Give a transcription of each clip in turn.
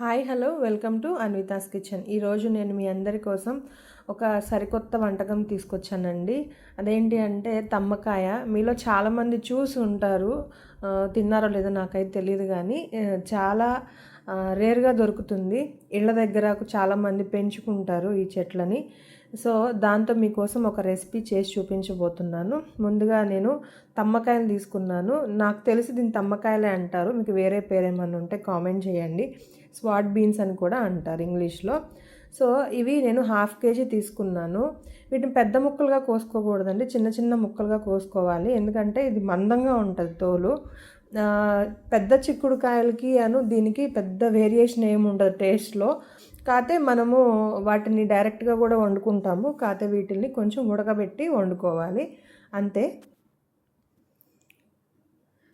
Hi hello welcome to Anvitha's kitchen. ఈరోజు నేను మీ అందరి కోసం ఒక సరికొత్త వంటకం తీసుకొచ్చానండి. అదేంటి అంటే తమ్మకాయ. మీలో చాలామంది చూసి ఉంటారు. తిన్నారో లేదో నాకైతే తెలియదు కానీ చాలా రేర్గా దొరుకుతుంది. ఇళ్ళ దగ్గర చాలామంది పెంచుకుంటారు ఈ చెట్లని. సో దాంతో మీకోసం ఒక రెసిపీ చేసి చూపించబోతున్నాను. ముందుగా నేను తమ్మకాయలు తీసుకున్నాను. నాకు తెలిసి దీన్ని తమ్మకాయలే అంటారు. మీకు వేరే పేరేమన్నా ఉంటే కామెంట్ చేయండి. స్వాట్ బీన్స్ అని కూడా అంటారు ఇంగ్లీష్లో. సో ఇవి నేను హాఫ్ కేజీ తీసుకున్నాను. వీటిని పెద్ద ముక్కలుగా కోసుకోకూడదండి. చిన్న చిన్న ముక్కలుగా కోసుకోవాలి. ఎందుకంటే ఇది మందంగా ఉంటుంది తోలు. పెద్ద పెద్ద చిక్కుడుకాయలకి అను దీనికి పెద్ద వేరియేషన్ ఏమి ఉండదు టేస్ట్లో. కాకపోతే మనము వాటిని డైరెక్ట్గా కూడా వండుకుంటాము. కాకపోతే వీటిని కొంచెం ఉడకబెట్టి వండుకోవాలి. అంతే.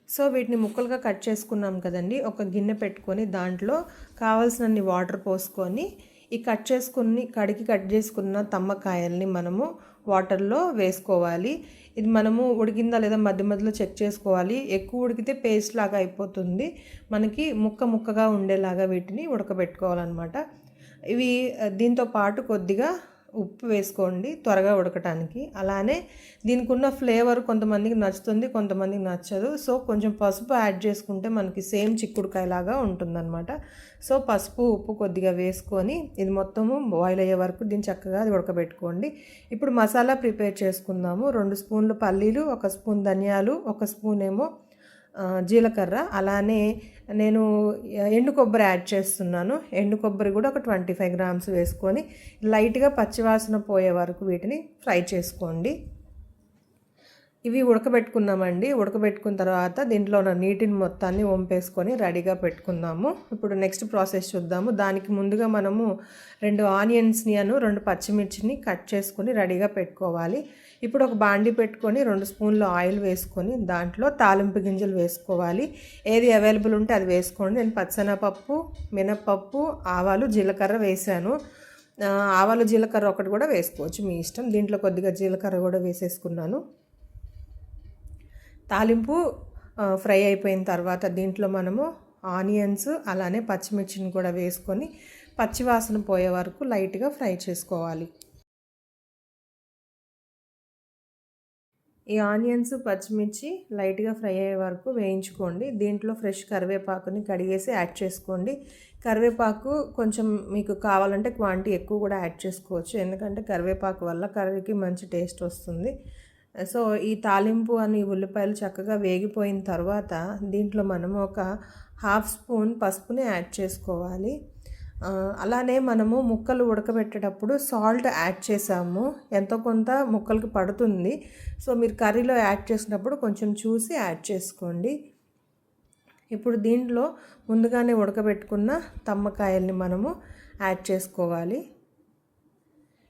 సో వీటిని ముక్కలుగా కట్ చేసుకున్నాం కదండి. ఒక గిన్నె పెట్టుకొని దాంట్లో కావాల్సినన్ని వాటర్ పోసుకొని ఈ కట్ చేసుకుని కడిగి కట్ చేసుకున్న తమ్మకాయల్ని మనము వాటర్లో వేసుకోవాలి. ఇది మనము ఉడికిందా లేదా మధ్య మధ్యలో చెక్ చేసుకోవాలి. ఎక్కువ ఉడికితే పేస్ట్ లాగా అయిపోతుంది. మనకి ముక్క ముక్కగా ఉండేలాగా వీటిని ఉడకబెట్టుకోవాలన్నమాట. ఇవి దీంతో పాటు కొద్దిగా ఉప్పు వేసుకోండి త్వరగా ఉడకటానికి. అలానే దీనికి ఉన్న ఫ్లేవర్ కొంతమందికి నచ్చుతుంది కొంతమందికి నచ్చదు. సో కొంచెం పసుపు యాడ్ చేసుకుంటే మనకి సేమ్ చిక్కుడుకాయలాగా ఉంటుందన్నమాట. సో పసుపు ఉప్పు కొద్దిగా వేసుకొని ఇది మొత్తము బాయిల్ అయ్యే వరకు దీన్ని చక్కగా అది ఉడకబెట్టుకోండి. ఇప్పుడు మసాలా ప్రిపేర్ చేసుకుందాము. రెండు స్పూన్లు పల్లీలు ఒక స్పూన్ ధనియాలు ఒక స్పూన్ ఏమో జీలకర్ర. అలానే నేను ఎండు కొబ్బరి యాడ్ చేస్తున్నాను. ఎండు కొబ్బరి కూడా ఒక ట్వంటీ ఫైవ్ గ్రామ్స్ వేసుకొని లైట్గా పచ్చివాసన పోయే వరకు వీటిని ఫ్రై చేసుకోండి. ఇవి ఉడకబెట్టుకున్నామండి. ఉడకబెట్టుకున్న తర్వాత దీంట్లో ఉన్న నీటిని మొత్తాన్ని వంపేసుకొని రెడీగా పెట్టుకుందాము. ఇప్పుడు నెక్స్ట్ ప్రాసెస్ చూద్దాము. దానికి ముందుగా మనము రెండు ఆనియన్స్ని అను రెండు పచ్చిమిర్చిని కట్ చేసుకొని రెడీగా పెట్టుకోవాలి. ఇప్పుడు ఒక బాండి పెట్టుకొని రెండు స్పూన్లు ఆయిల్ వేసుకొని దాంట్లో తాలింపు గింజలు వేసుకోవాలి. ఏది అవైలబుల్ ఉంటే అది వేసుకోండి. నేను పచ్చనపప్పు మినప్పప్పు ఆవాలు జీలకర్ర వేసాను ఆవాలు జీలకర్ర ఒకటి కూడా వేసుకోవచ్చు మీ ఇష్టం. దీంట్లో కొద్దిగా జీలకర్ర కూడా వేసేసుకున్నాను. తాలింపు ఫ్రై అయిపోయిన తర్వాత దీంట్లో మనము ఆనియన్స్ అలానే పచ్చిమిర్చిని కూడా వేసుకొని పచ్చివాసన పోయే వరకు లైట్గా ఫ్రై చేసుకోవాలి. ఈ ఆనియన్స్ పచ్చిమిర్చి లైట్గా ఫ్రై అయ్యే వరకు వేయించుకోండి. దీంట్లో ఫ్రెష్ కరివేపాకుని కడిగేసి యాడ్ చేసుకోండి. కరివేపాకు కొంచెం మీకు కావాలంటే క్వాంటిటీ ఎక్కువ కూడా యాడ్ చేసుకోవచ్చు. ఎందుకంటే కరివేపాకు వల్ల కర్రీకి మంచి టేస్ట్ వస్తుంది. సో ఈ తాలింపు అని ఉల్లిపాయలు చక్కగా వేగిపోయిన తర్వాత దీంట్లో మనము ఒక హాఫ్ స్పూన్ పసుపుని యాడ్ చేసుకోవాలి. అలానే మనము ముక్కలు ఉడకబెట్టేటప్పుడు సాల్ట్ యాడ్ చేసాము. ఎంతో కొంత ముక్కలకి పడుతుంది. సో మీరు కర్రీలో యాడ్ చేసినప్పుడు కొంచెం చూసి యాడ్ చేసుకోండి. ఇప్పుడు దీంట్లో ముందుగానే ఉడకబెట్టుకున్న తమ్మకాయల్ని మనము యాడ్ చేసుకోవాలి.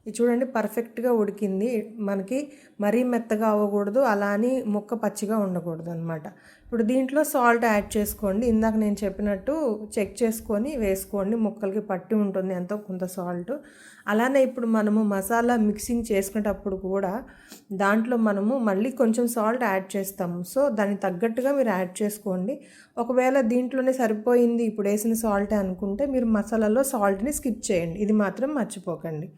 ఇది చూడండి పర్ఫెక్ట్గా ఉడికింది. మనకి మరీ మెత్తగా అవ్వకూడదు అలా అని ముక్క పచ్చిగా ఉండకూడదు అనమాట ఇప్పుడు దీంట్లో సాల్ట్ యాడ్ చేసుకోండి. ఇందాక నేను చెప్పినట్టు చెక్ చేసుకొని వేసుకోండి. ముక్కలకి పట్టి ఉంటుంది ఎంతో కొంత సాల్ట్ అలానే ఇప్పుడు మనము మసాలా మిక్సింగ్ చేసుకునేటప్పుడు కూడా దాంట్లో మనము మళ్ళీ కొంచెం సాల్ట్ యాడ్ చేస్తాము. సో దానికి తగ్గట్టుగా మీరు యాడ్ చేసుకోండి. ఒకవేళ దీంట్లోనే సరిపోయింది ఇప్పుడు వేసిన సాల్ట్ అనుకుంటే మీరు మసాలాలో సాల్ట్ని స్కిప్ చేయండి. ఇది మాత్రం మర్చిపోకండి.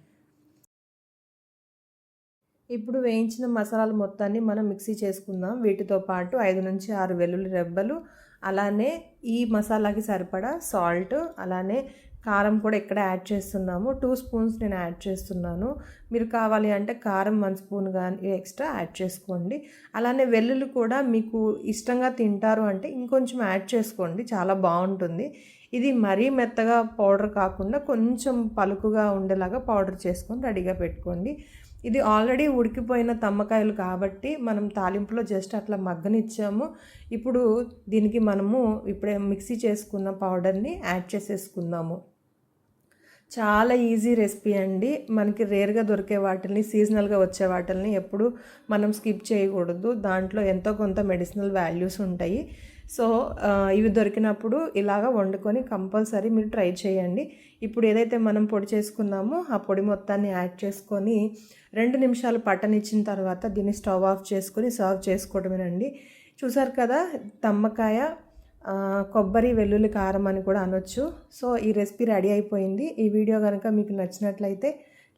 ఇప్పుడు వేయించిన మసాలాలు మొత్తాన్ని మనం మిక్సీ చేసుకుందాం. వీటితో పాటు ఐదు నుంచి ఆరు వెల్లుల్లి రెబ్బలు అలానే ఈ మసాలాకి సరిపడా సాల్ట్ అలానే కారం కూడా ఇక్కడ యాడ్ చేస్తున్నాము. టూ స్పూన్స్ నేను యాడ్ చేస్తున్నాను. మీరు కావాలి అంటే కారం వన్ స్పూన్ కానీ ఎక్స్ట్రా యాడ్ చేసుకోండి. అలానే వెల్లుల్లి కూడా మీకు ఇష్టంగా తింటారు అంటే ఇంకొంచెం యాడ్ చేసుకోండి. చాలా బాగుంటుంది. ఇది మరీ మెత్తగా పౌడర్ కాకుండా కొంచెం పలుకుగా ఉండేలాగా పౌడర్ చేసుకొని రెడీగా పెట్టుకోండి. ఇది ఆల్రెడీ ఉడికిపోయిన తమ్మకాయలు కాబట్టి మనం తాలింపులో జస్ట్ అట్లా మగ్గనిచ్చాము. ఇప్పుడు దీనికి మనము ఇప్పుడే మిక్సీ చేసుకున్న పౌడర్ని యాడ్ చేసేసుకుందాము. చాలా ఈజీ రెసిపీ అండి. మనకి రేర్గా దొరికే వాటిని సీజనల్గా వచ్చే వాటిని ఎప్పుడు మనం స్కిప్ చేయకూడదు. దాంట్లో ఎంతో కొంత మెడిసినల్ వాల్యూస్ ఉంటాయి. సో ఇవి దొరికినప్పుడు ఇలాగ వండుకొని కంపల్సరీ మీరు ట్రై చేయండి. ఇప్పుడు ఏదైతే మనం పొడి చేసుకున్నామో ఆ పొడి మొత్తాన్ని యాడ్ చేసుకొని రెండు నిమిషాలు పట్టనిచ్చిన తర్వాత దీన్ని స్టవ్ ఆఫ్ చేసుకొని సర్వ్ చేసుకోవడమేనండి. చూసారు కదా తమ్మకాయ కొబ్బరి వెల్లుల్లి కారం అని కూడా అనొచ్చు. సో ఈ రెసిపీ రెడీ అయిపోయింది. ఈ వీడియో కనుక మీకు నచ్చినట్లయితే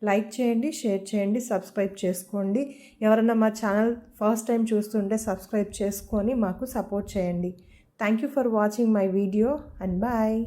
లైక్ చేయండి షేర్ చేయండి సబ్స్క్రైబ్ చేసుకోండి. ఎవరైనా మా ఛానల్ ఫస్ట్ టైం చూస్తుంటే సబ్స్క్రైబ్ చేసుకొని మాకు సపోర్ట్ చేయండి. Thank you for watching my video and bye